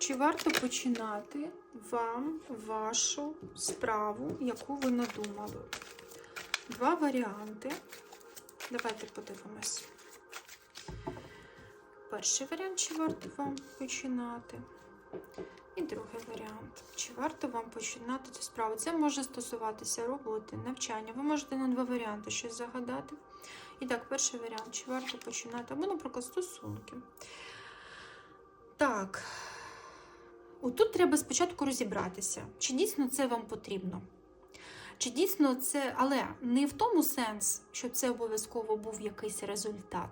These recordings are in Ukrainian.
Чи варто починати вам вашу справу, яку ви надумали? Два варіанти. Давайте подивимось. Перший варіант, чи варто вам починати? І другий варіант. Чи варто вам починати цю справу? Це може стосуватися роботи, навчання. Ви можете на два варіанти щось загадати. І так, перший варіант, чи варто починати? Або, наприклад, стосунки. Так. Отут треба спочатку розібратися, чи дійсно це вам потрібно. Чи дійсно це, але не в тому сенс, що це обов'язково був якийсь результат,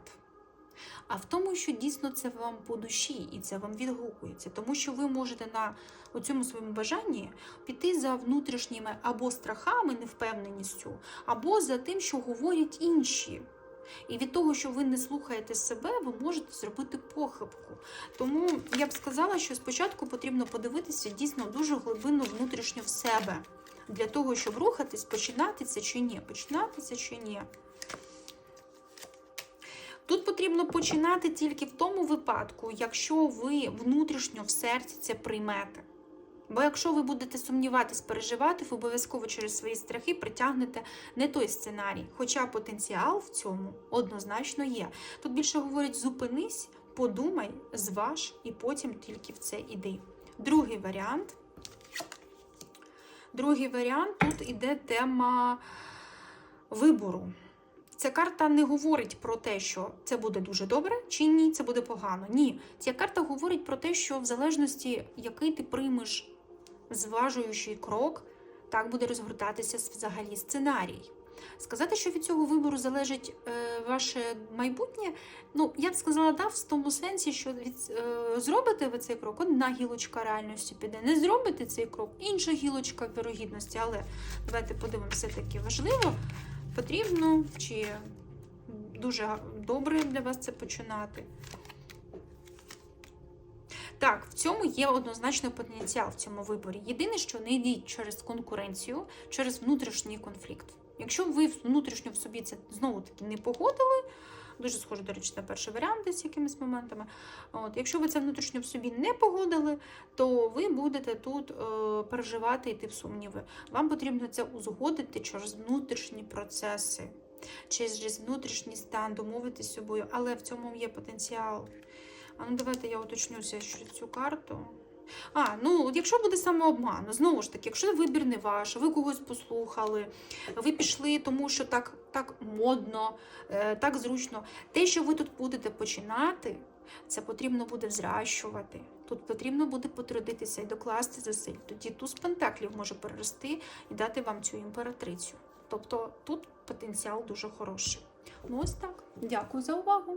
а в тому, що дійсно це вам по душі і це вам відгукується. Тому що ви можете на цьому своєму бажанні піти за внутрішніми або страхами, невпевненістю, або за тим, що говорять інші. І від того, що ви не слухаєте себе, ви можете зробити похибку. Тому я б сказала, що спочатку потрібно подивитися дійсно дуже глибинно внутрішньо в себе. Для того, щоб рухатись, починати це чи ні, починати це чи ні. Тут потрібно починати тільки в тому випадку, якщо ви внутрішньо в серці це приймете. Бо якщо ви будете сумніватись, переживати, ви обов'язково через свої страхи притягнете не той сценарій. Хоча потенціал в цьому однозначно є. Тут більше говорять: зупинись, подумай, зваж, і потім тільки в це іди. Другий варіант. Другий варіант тут іде тема вибору. Ця карта не говорить про те, що це буде дуже добре чи ні, це буде погано. Ні. Ця карта говорить про те, що в залежності, який ти приймеш зважуючий крок, так буде розгортатися взагалі сценарій. Сказати, що від цього вибору залежить е, ваше майбутнє, ну я б сказала, да, в тому сенсі, що від, е, зробите ви цей крок, одна гілочка реальності піде. Не зробите цей крок, інша гілочка вірогідності. Але давайте подивимося, все-таки важливо, потрібно чи дуже добре для вас це починати. Так, в цьому є однозначно потенціал в цьому виборі. Єдине, що не йдіть через конкуренцію, через внутрішній конфлікт. Якщо ви внутрішньо в собі це знову таки не погодили, дуже схоже, до речі, на перший варіант з якимись моментами. От, Якщо ви це внутрішньо в собі не погодили, то ви будете тут е, переживати йти в сумніви. Вам потрібно це узгодити через внутрішні процеси, через внутрішній стан, домовитися собою, але в цьому є потенціал. А ну давайте я уточнюся що цю карту. А, ну якщо буде самообман, знову ж таки, якщо вибір не ваш, ви когось послухали, ви пішли, тому що так так модно, е, так зручно. Те, що ви тут будете починати, це потрібно буде взращувати. Тут потрібно буде потрудитися і докласти зусиль. Тоді туз пентаклів може перерости і дати вам цю імператрицю. Тобто тут потенціал дуже хороший. Ну ось так. Дякую за увагу.